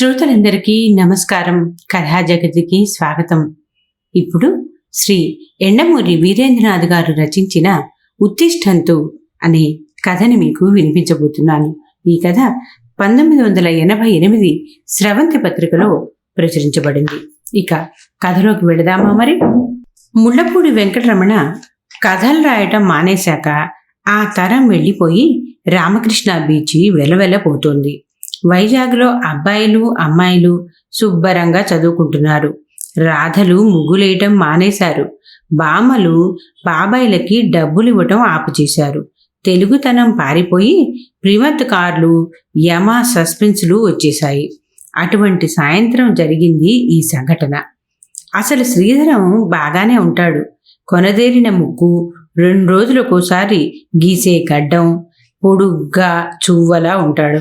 శ్రోతలందరికీ నమస్కారం. కథా జగతికి స్వాగతం. ఇప్పుడు శ్రీ ఎండమూరి వీరేంద్రనాథ్ గారు రచించిన ఉత్తిష్టంతు అనే కథని మీకు వినిపించబోతున్నాను. ఈ కథ పంతొమ్మిది వందల ఎనభై ఎనిమిది స్రవంతి పత్రికలో ప్రచురించబడింది. ఇక కథలోకి వెళదామా మరి? ముళ్ళపూడి వెంకటరమణ కథలు రాయటం మానేశాక ఆ తరం వెళ్ళిపోయి రామకృష్ణ బీచి వెలవెలపోతోంది. వైజాగ్లో అబ్బాయిలు అమ్మాయిలు శుభ్రంగా చదువుకుంటున్నారు. రాధలు ముగ్గులేయటం మానేశారు. బామలు బాబాయిలకి డబ్బులు ఇవ్వటం ఆపుచేశారు. తెలుగుతనం పారిపోయి ప్రిమత్ కార్లు యమా సస్పెన్స్లు వచ్చేశాయి. అటువంటి సాయంత్రం జరిగింది ఈ సంఘటన. అసలు శ్రీధరం బాగానే ఉంటాడు. కొనదేరిన ముగ్గు రెండు రోజులకోసారి గీసే గడ్డం పొడుగ్గా చువ్వలా ఉంటాడు.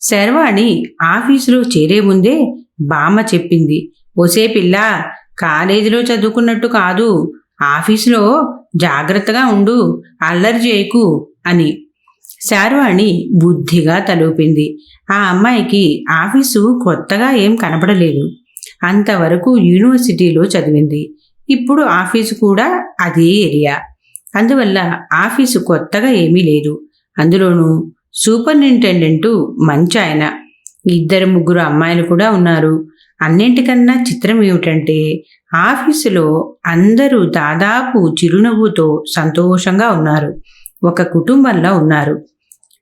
శర్వాణి ఆఫీసులో చేరే ముందే బామ్మ చెప్పింది. ఒసే పిల్ల కాలేజీలో చదువుకున్నట్టు కాదు ఆఫీసులో జాగ్రత్తగా ఉండు అల్లరి చేయకు అని. శార్వాణి బుద్ధిగా తలూపింది. ఆ అమ్మాయికి ఆఫీసు కొత్తగా ఏం కనపడలేదు. అంతవరకు యూనివర్సిటీలో చదివింది. ఇప్పుడు ఆఫీసు కూడా అదే ఏరియా. అందువల్ల ఆఫీసు కొత్తగా ఏమీ లేదు. అందులోనూ సూపరింటెండెంటు మంచి ఆయన ఇద్దరు ముగ్గురు అమ్మాయిలు కూడా ఉన్నారు. అన్నింటికన్నా చిత్రం ఏమిటంటే ఆఫీసులో అందరూ దాదాపు చిరునవ్వుతో సంతోషంగా ఉన్నారు. ఒక కుటుంబంలో ఉన్నారు.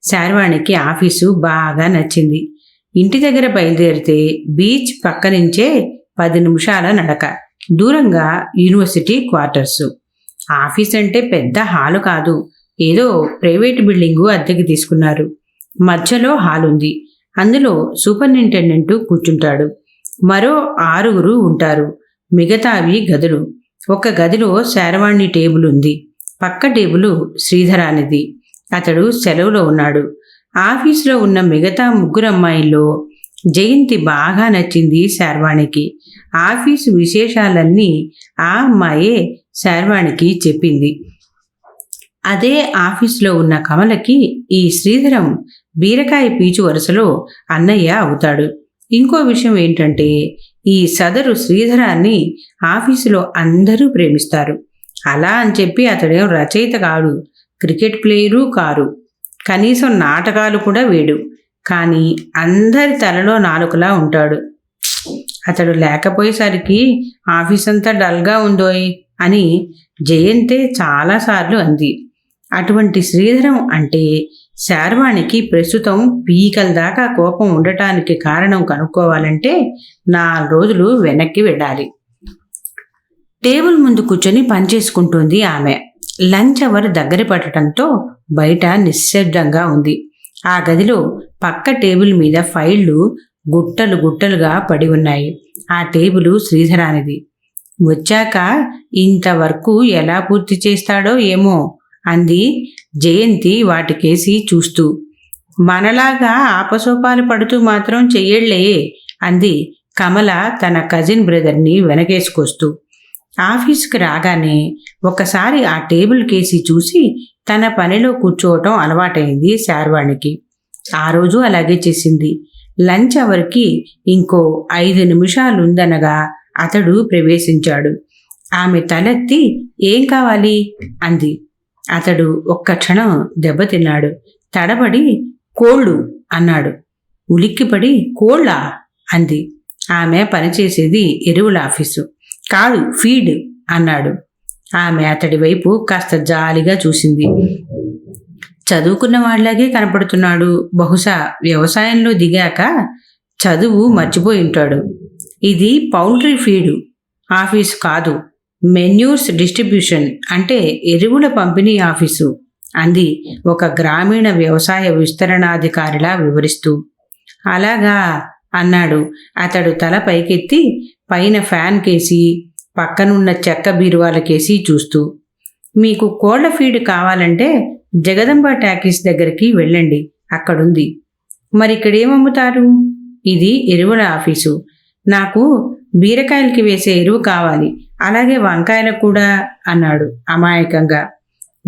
శార్వాణికి ఆఫీసు బాగా నచ్చింది. ఇంటి దగ్గర బయలుదేరితే బీచ్ పక్క నుంచే పది నిమిషాల నడక. దూరంగా యూనివర్సిటీ క్వార్టర్స్. ఆఫీస్ అంటే పెద్ద హాలు కాదు. ఏదో ప్రైవేట్ బిల్డింగు అద్దెకి తీసుకున్నారు. మధ్యలో హాల్ ఉంది అందులో సూపరింటెండెంట్ కూర్చుంటాడు. మరో ఆరుగురు ఉంటారు. మిగతావి గదులు. ఒక గదిలో శారవాణి టేబుల్ ఉంది పక్క టేబుల్ శ్రీధరానిది. అతడు సెలవులో ఉన్నాడు. ఆఫీసులో ఉన్న మిగతా ముగ్గురు అమ్మాయిల్లో జయంతి బాగా నచ్చింది శార్వాణికి. ఆఫీసు విశేషాలన్నీ ఆ అమ్మాయే శార్వాణికి చెప్పింది. అదే ఆఫీసులో ఉన్న కమలకి ఈ శ్రీధరం బీరకాయ పీచు వరుసలో అన్నయ్య అవుతాడు. ఇంకో విషయం ఏంటంటే ఈ సదరు శ్రీధరాన్ని ఆఫీసులో అందరూ ప్రేమిస్తారు. అలా అని చెప్పి అతడేం రచయిత కాడు క్రికెట్ ప్లేయరు కారు. కనీసం నాటకాలు కూడా వేడు. కానీ అందరి తలలో నాలుకలా ఉంటాడు. అతడు లేకపోయేసరికి ఆఫీస్ అంతా డల్గా ఉందోయ్ అని జయంతే చాలాసార్లు అంది. అటువంటి శ్రీధరం అంటే శార్వాణికి ప్రస్తుతం పీకల దాకా కోపం ఉండటానికి కారణం కనుక్కోవాలంటే నాలుగు రోజులు వెనక్కి వెళ్ళాలి. టేబుల్ ముందు కూర్చొని పనిచేసుకుంటుంది ఆమె. లంచ్ అవర్ దగ్గర పడటంతో బయట నిశ్శబ్దంగా ఉంది. ఆ గదిలో పక్క టేబుల్ మీద ఫైళ్ళు గుట్టలు గుట్టలుగా పడి ఉన్నాయి. ఆ టేబుల్ శ్రీధరానిది. వచ్చాక ఇంతవరకు ఎలా పూర్తి చేస్తాడో ఏమో అంది జయంతి వాటికేసి చూస్తూ. మనలాగా ఆపసోపాలు పడుతూ మాత్రం చెయ్యళ్ళే అంది కమల తన కజిన్ బ్రదర్ని వెనకేసుకొస్తూ. ఆఫీస్కి రాగానే ఒకసారి ఆ టేబుల్ కేసి చూసి తన పనిలో కూర్చోవటం అలవాటైంది శార్వాణికి. ఆ రోజు అలాగే చేసింది. లంచ్ అవర్కి ఇంకో ఐదు నిమిషాలుందనగా అతడు ప్రవేశించాడు. ఆమె తలెత్తి ఏం కావాలి? అంది. అతడు ఒక్క క్షణం దెబ్బతిన్నాడు. తడబడి కోళ్ళు అన్నాడు. ఉలిక్కిపడి కోళ్ళా అంది. ఆమె పనిచేసేది ఎరువుల ఆఫీసు. కాదు ఫీడ్ అన్నాడు. ఆమె అతడి వైపు కాస్త జాలిగా చూసింది. చదువుకున్న వాళ్ళలాగే కనపడుతున్నాడు. బహుశా వ్యవసాయంలో దిగాక చదువు మర్చిపోయి ఉంటాడు. ఇది పౌల్ట్రీ ఫీడు. ఆఫీస్ కాదు. మెన్యూర్స్ డిస్ట్రిబ్యూషన్ అంటే ఎరువుల పంపిణీ ఆఫీసు అంది ఒక గ్రామీణ వ్యవసాయ విస్తరణాధికారిలా వివరిస్తూ. అలాగా అన్నాడు. అతడు తల పైకెత్తి పైన ఫ్యాన్ కేసి పక్కనున్న చెక్క బీరువాలకేసి చూస్తూ. మీకు కోళ్ళ ఫీడ్ కావాలంటే జగదంబ టాకీస్ దగ్గరికి వెళ్ళండి అక్కడుంది. మరి అమ్ముతారు? ఇది ఎరువుల ఆఫీసు. నాకు బీరకాయలకి వేసే ఎరువు కావాలి. అలాగే వంకాయలకు కూడా అన్నాడు అమాయకంగా.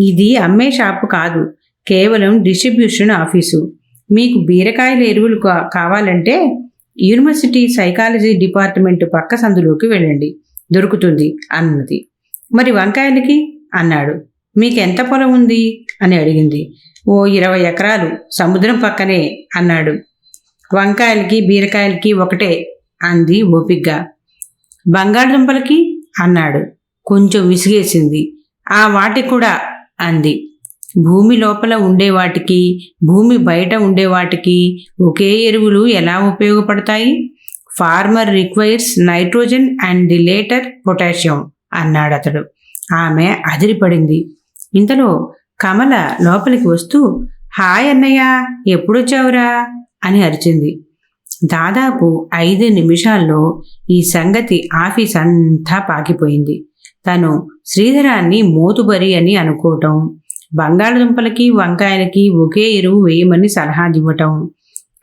ఇది అమ్మే షాపు కాదు కేవలం డిస్ట్రిబ్యూషన్ ఆఫీసు. మీకు బీరకాయల ఎరువులు కా- కావాలంటే యూనివర్సిటీ సైకాలజీ డిపార్ట్మెంట్ పక్క సందులోకి వెళ్ళండి. దొరుకుతుంది అన్నది. మరి వంకాయలకి? అన్నాడు. మీకెంత పొలం ఉంది? అని అడిగింది. ఓ ఇరవై ఎకరాలు సముద్రం పక్కనే అన్నాడు. వంకాయలకి బీరకాయలకి ఒకటే అంది ఓపిగ్గా. బంగాళదుంపలకి? అన్నాడు. కొంచెం విసిగేసింది. ఆ వాటి కూడా అంది. భూమి లోపల ఉండే వాటికి భూమి బయట ఉండే వాటికి ఒకే ఎరువులు ఎలా ఉపయోగపడతాయి? Farmer requires nitrogen and the later potassium అన్నాడు అతడు. ఆమె అదిరిపడింది. ఇంతలో కమల లోపలికి వస్తూ హాయ్ అన్నయ్య ఎప్పుడొచ్చావురా? అని అరిచింది. దాదాపు ఐదు నిమిషాల్లో ఈ సంగతి ఆఫీస్ అంతా పాకిపోయింది. తను శ్రీధరాన్ని మోతుబరి అని అనుకోవటం బంగాళదుంపలకి వంకాయలకి ఒకే ఎరువు వేయమని సలహా ఇవ్వటం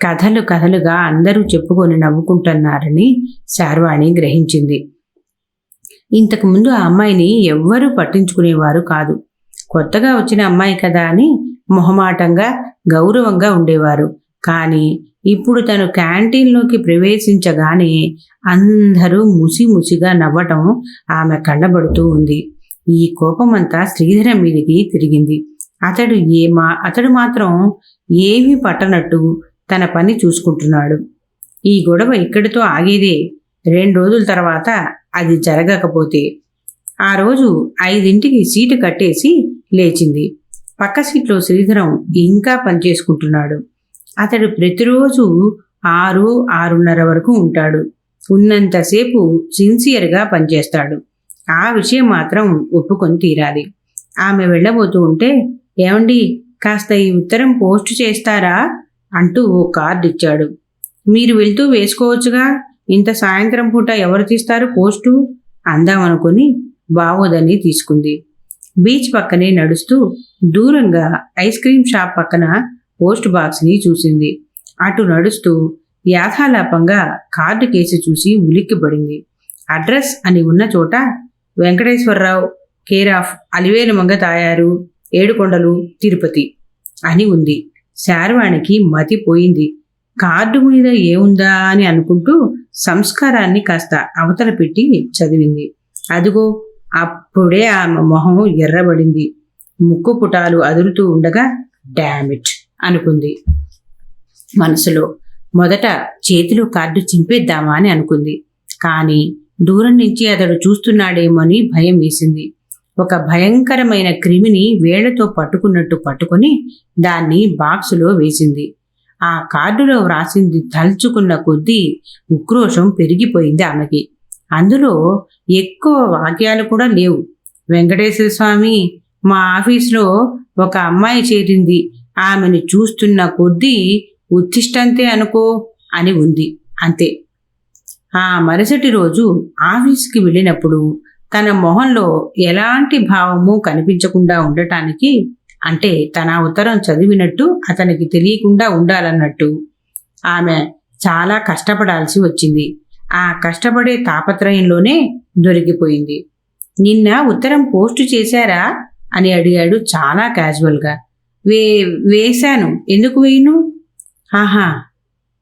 కథలు కథలుగా అందరూ చెప్పుకొని నవ్వుకుంటున్నారని శార్వాణి గ్రహించింది. ఇంతకుముందు ఆ అమ్మాయిని ఎవ్వరూ పట్టించుకునేవారు కాదు. కొత్తగా వచ్చిన అమ్మాయి కదా అని మొహమాటంగా గౌరవంగా ఉండేవారు. కానీ ఇప్పుడు తను క్యాంటీన్లోకి ప్రవేశించగానే అందరూ ముసిముసిగా నవ్వటం ఆమె కళ్ళబడుతూ ఉంది. ఈ కోపమంతా శ్రీధరం మీదికి తిరిగింది. అతడు ఏమా అతడు మాత్రం ఏమీ పట్టనట్టు తన పని చూసుకుంటున్నాడు. ఈ గొడవ ఇక్కడితో ఆగేదే. రెండు రోజుల తర్వాత అది జరగకపోతే. ఆ రోజు ఐదింటికి సీటు కట్టేసి లేచింది. పక్క సీట్లో శ్రీధరం ఇంకా పనిచేసుకుంటున్నాడు అతడు ప్రతిరోజు ఆరు ఆరున్నర వరకు ఉంటాడు. ఉన్నంతసేపు సిన్సియర్గా పనిచేస్తాడు. ఆ విషయం మాత్రం ఒప్పుకొని తీరాలి. ఆమె వెళ్ళబోతూ ఉంటే ఏమండి కాస్త ఈ ఉత్తరం పోస్ట్ చేస్తారా? అంటూ ఓ కార్డు ఇచ్చాడు. మీరు వెళ్తూ వేసుకోవచ్చుగా. ఇంత సాయంత్రం పూట ఎవరు తీస్తారు పోస్టు? అందామనుకుని బావోదని తీసుకుంది. బీచ్ పక్కనే నడుస్తూ దూరంగా ఐస్ క్రీమ్ షాప్ పక్కన పోస్ట్ బాక్స్ని చూసింది. అటు నడుస్తూ యాథాలాపంగా కార్డు కేసి చూసి ఉలిక్కిపడింది. అడ్రస్ అని ఉన్న చోట వెంకటేశ్వరరావు కేర్ ఆఫ్ అలివేలుమంగ తాయారు ఏడుకొండలు తిరుపతి అని ఉంది. శారవాణికి మతిపోయింది కార్డు మీద ఏముందా అని అనుకుంటూ సంస్కారాన్ని కాస్త అవతల పెట్టి చదివింది. అదిగో అప్పుడే ఆమె మొహం ఎర్రబడింది. ముక్కు పుటాలు అదురుతూ ఉండగా డామిట్. అనుకుంది. మనసులో మొదట చేతిలో కార్డు చింపేద్దామా అని అనుకుంది. కానీ దూరం నుంచి అతడు చూస్తున్నాడేమోని భయం వేసింది. ఒక భయంకరమైన క్రిమిని వేళ్ళతో పట్టుకున్నట్టు పట్టుకొని దాన్ని బాక్సులో వేసింది. ఆ కార్డులో వ్రాసింది తలుచుకున్న కొద్దీ ఉక్రోషం పెరిగిపోయింది ఆమెకి. అందులో ఎక్కువ వాక్యాలు కూడా లేవు. వెంకటేశ్వర స్వామి మా ఆఫీస్లో ఒక అమ్మాయి చేరింది. ఆమెను చూస్తున్న కొద్దీ ఉత్తిష్టంతే అనుకో అని ఉంది. అంతే. ఆ మరుసటి రోజు ఆఫీస్కి వెళ్ళినప్పుడు తన మొహంలో ఎలాంటి భావము కనిపించకుండా ఉండటానికి అంటే తన ఉత్తరం చదివినట్టు అతనికి తెలియకుండా ఉండాలన్నట్టు ఆమె చాలా కష్టపడాల్సి వచ్చింది. ఆ కష్టపడే తాపత్రయంలోనే దొరికిపోయింది. నిన్న ఉత్తరం పోస్టు చేశారా? అని అడిగాడు చాలా క్యాజువల్గా. వే వేశాను. ఎందుకు వేయను? ఆహా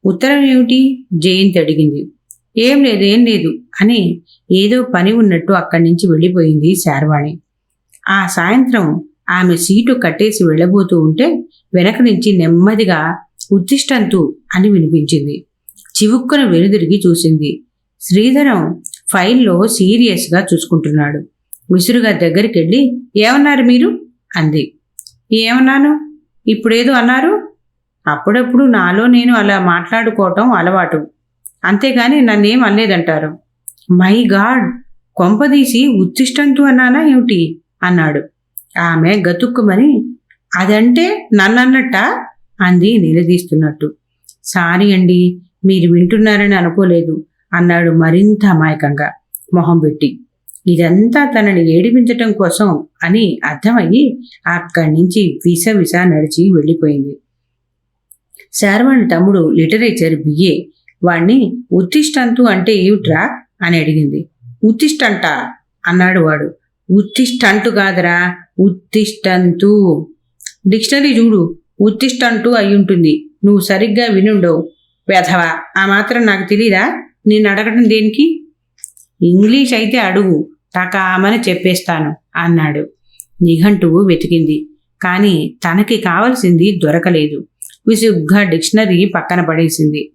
ఉత్తరం ఏమిటి? జయంతి అడిగింది. ఏం లేదు ఏం లేదు అని ఏదో పని ఉన్నట్టు అక్కడి నుంచి వెళ్ళిపోయింది శార్వాణి. ఆ సాయంత్రం ఆమె సీటు కట్టేసి వెళ్ళబోతూ ఉంటే వెనక నుంచి నెమ్మదిగా ఉత్తిష్టంతు అని వినిపించింది. చివుక్కున వెనుదిరిగి చూసింది. శ్రీధరం ఫైల్లో సీరియస్గా చూసుకుంటున్నాడు. విసురుగా దగ్గరికి వెళ్ళి ఏమన్నారు మీరు? అంది. ఏమన్నాను? ఇప్పుడేదో అన్నారు? అప్పుడప్పుడు నాలో నేను అలా మాట్లాడుకోవటం అలవాటు. అంతేగాని నన్నేం అనలేదంటారు. My God! కొంపదీసి ఉత్తిష్టంతు అన్నానా ఏమిటి? అన్నాడు. ఆమె గతుక్కుమని అదంటే నన్నన్నట్ట? అంది నిలదీస్తున్నట్టు. సారీ అండి మీరు వింటున్నారని అనుకోలేదు అన్నాడు మరింత అమాయకంగా మొహం పెట్టి. ఇదంతా తనని ఏడిపించటం కోసం అని అర్థమయ్యి అక్కడి నుంచి విస విస నడిచి వెళ్ళిపోయింది. శారవాణి తమ్ముడు లిటరేచర్ బిఏ వాణ్ణి ఉత్తిష్టంతు అంటే ఏమిట్రా? అని అడిగింది. ఉత్తిష్టంట అన్నాడు వాడు. ఉత్తిష్టంటు కాదరా ఉత్తిష్టంతు. డిక్షనరీ చూడు ఉత్తిష్టంటు అయి ఉంటుంది నువ్వు సరిగ్గా వినుండవు. వెధవా ఆ మాత్రం నాకు తెలీదా? నేను అడగటం దేనికి? ఇంగ్లీష్ అయితే అడుగు. టకామని చెప్పేస్తాను అన్నాడు. నిఘంటువు వెతికింది. కానీ తనకి కావలసింది దొరకలేదు. విసుగ్గా డిక్షనరీ పక్కన పడేసింది.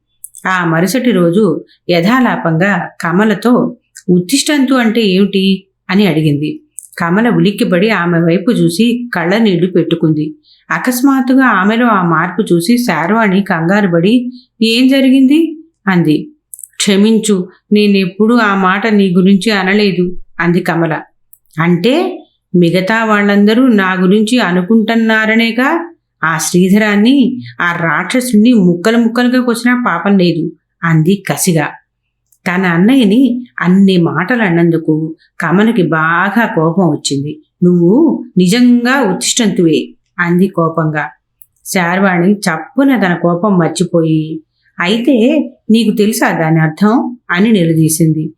ఆ మరుసటి రోజు యథాలాపంగా కమలతో ఉత్తిష్టంతు అంటే ఏమిటి? అని అడిగింది. కమల ఉలిక్కిపడి ఆమె వైపు చూసి కళ్ళ నీళ్ళు పెట్టుకుంది. అకస్మాత్తుగా ఆమెలో ఆ మార్పు చూసి శార్వాణి కంగారుపడి ఏం జరిగింది? అంది. క్షమించు నేనెప్పుడూ ఆ మాట నీ గురించి అనలేదు. అంది కమల. అంటే మిగతా వాళ్ళందరూ నా గురించి అనుకుంటున్నారనేగా? ఆ శ్రీధరాన్ని ఆ రాక్షసుని ముక్కలు ముక్కలుగా కొచ్చినా పాపం లేదు అంది కసిగా. తన అన్నయ్యని అన్ని మాటలు అన్నందుకు కమలకి బాగా కోపం వచ్చింది. నువ్వు నిజంగా ఉత్తిష్టంతువే అంది కోపంగా. శార్వాణి చప్పున తన కోపం మర్చిపోయి అయితే నీకు తెలుసా దాని అర్థం? అని నిలదీసింది.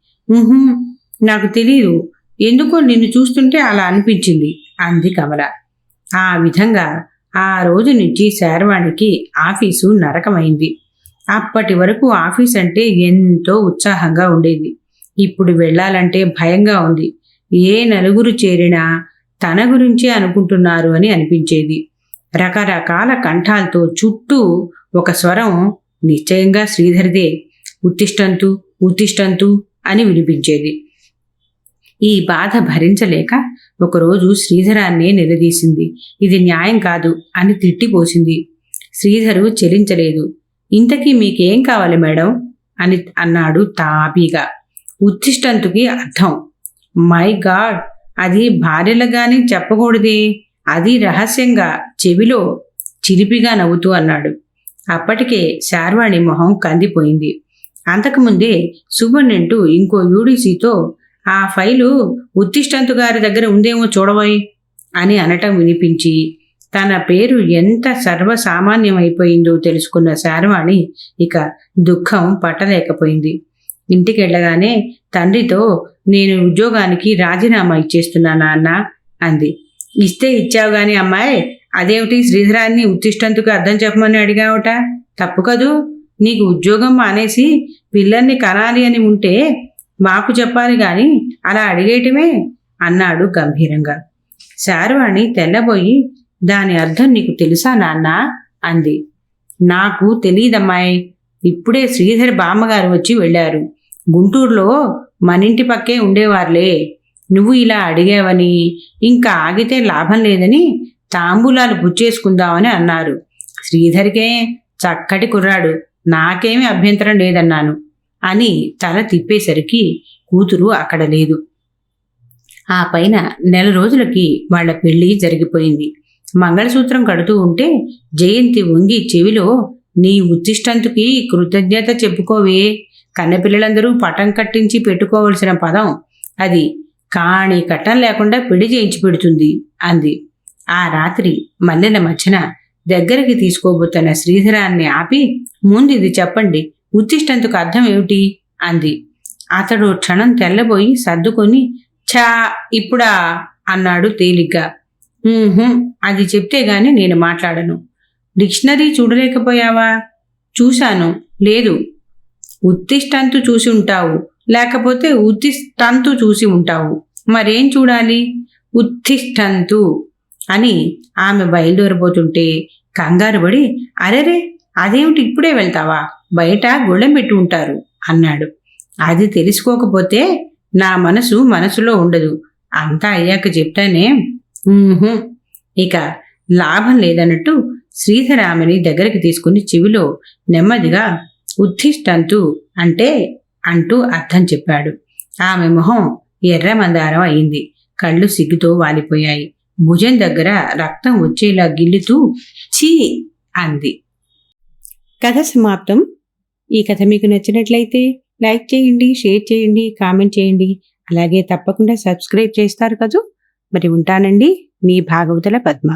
నాకు తెలియదు ఎందుకో నిన్ను చూస్తుంటే అలా అనిపించింది. అంది కమల. ఆ విధంగా ఆ రోజు నుంచి శారవాణికి ఆఫీసు నరకమైంది. అప్పటి వరకు ఆఫీస్ అంటే ఎంతో ఉత్సాహంగా ఉండేది. ఇప్పుడు వెళ్ళాలంటే భయంగా ఉంది. ఏ నలుగురు చేరినా తన గురించే అనుకుంటున్నారు అని అనిపించేది. రకరకాల కంఠాలతో చుట్టూ ఒక స్వరం నిశ్చయంగా శ్రీధరిదే ఉత్తిష్టంతు ఉత్తిష్టంతు అని వినిపించేది. ఈ బాధ భరించలేక ఒకరోజు శ్రీధరాన్నే నిలదీసింది. ఇది న్యాయం కాదు అని తిట్టిపోసింది. శ్రీధరు చెలించలేదు. ఇంతకీ మీకేం కావాలి మేడం? అని అన్నాడు తాపీగా. ఉచ్చిష్టంతుకి అర్థం. My god! అది భార్యలుగాని చెప్పకూడదే. అది రహస్యంగా చెవిలో చిలిపిగా నవ్వుతూ అన్నాడు. అప్పటికే శార్వాణి మొహం కందిపోయింది. అంతకుముందే సుబ్బన్నెంటూ ఇంకో యూడీసీతో ఆ ఫైలు ఉత్తిష్టంతు గారి దగ్గర ఉందేమో చూడబోయ్ అని అనటం వినిపించి తన పేరు ఎంత సర్వసామాన్యమైపోయిందో తెలుసుకున్న శారవాణి ఇక దుఃఖం పట్టలేకపోయింది. ఇంటికి వెళ్ళగానే తండ్రితో నేను ఉద్యోగానికి రాజీనామా ఇచ్చేస్తున్నా నాన్న అంది. ఇస్తే ఇచ్చావు గాని అమ్మాయి అదేమిటి శ్రీధరాన్ని ఉత్తిష్టంతుకు అర్థం చెప్పమని అడిగావుట? తప్పు కదూ? నీకు ఉద్యోగం మానేసి పిల్లల్ని కనాలి అని ఉంటే మాకు చెప్పాలి గాని అలా అడిగేయటమే అన్నాడు గంభీరంగా. శారవాణి తెల్లబోయి దాని అర్థం నీకు తెలుసా నాన్న? అంది. నాకు తెలియదమ్మాయి ఇప్పుడే శ్రీధర్ బామ్మగారు వచ్చి వెళ్ళారు. గుంటూరులో మనింటి పక్కే ఉండేవారులే. నువ్వు ఇలా అడిగావని ఇంకా ఆగితే లాభం లేదని తాంబూలాలు పుచ్చేసుకుందామని అన్నారు. శ్రీధర్కే చక్కటి కుర్రాడు. నాకేమీ అభ్యంతరం లేదన్నాను. అని తల తిప్పేసరికి కూతురు అక్కడ లేదు. ఆ పైన నెల రోజులకి వాళ్ళ పెళ్ళి జరిగిపోయింది. మంగళసూత్రం కడుతూ ఉంటే జయంతి వంగి చెవిలో నీ ఉత్తిష్టంతుకి కృతజ్ఞత చెప్పుకోవే. కన్నపిల్లలందరూ పటం కట్టించి పెట్టుకోవలసిన పదం అది కాణి కట్టం లేకుండా పెళ్ళి చేయించి పెడుతుంది అంది. ఆ రాత్రి మల్లెల మధ్యన దగ్గరికి తీసుకోబోతున్న శ్రీధరాన్ని ఆపి ముందు ఇది చెప్పండి. ఉత్తిష్టంతుకు అర్థం ఏమిటి? అంది. అతడు క్షణం తెల్లబోయి సర్దుకొని ఛా ఇప్పుడా? అన్నాడు తేలిగ్గా. అది చెప్తే గాని నేను మాట్లాడను. డిక్షనరీ చూడలేకపోయావా? చూశాను. లేదు. ఉత్తిష్టంతు చూసి ఉంటావు. లేకపోతే ఉత్తిష్టంతు చూసి ఉంటావు. మరేం చూడాలి? ఉత్తిష్టంతు అని ఆమె బయలుదేరబోతుంటే కంగారు పడి అరెరే! అదేమిటి ఇప్పుడే వెళ్తావా? బయట గుళ్ళెం పెట్టి ఉంటారు అన్నాడు. అది తెలుసుకోకపోతే నా మనసు మనసులో ఉండదు. అంతా అయ్యాక చెప్తానే ఇక లాభం లేదన్నట్టు శ్రీధరామని దగ్గరికి తీసుకుని చెవిలో నెమ్మదిగా ఉత్తిష్టంతు అంటే అంటూ అర్థం చెప్పాడు. ఆమె మొహం ఎర్ర మందారం అయింది. కళ్ళు సిగ్గుతో వాలిపోయాయి. భుజం దగ్గర రక్తం వచ్చేలా గిల్లుతూ చీ అంది. కథ సమాప్తం. ఈ కథ మీకు నచ్చినట్లయితే లైక్ చేయండి షేర్ చేయండి కామెంట్ చేయండి. అలాగే తప్పకుండా సబ్స్క్రైబ్ చేస్తారు కదూ. మరి ఉంటానండి. మీ భాగవతుల పద్మ.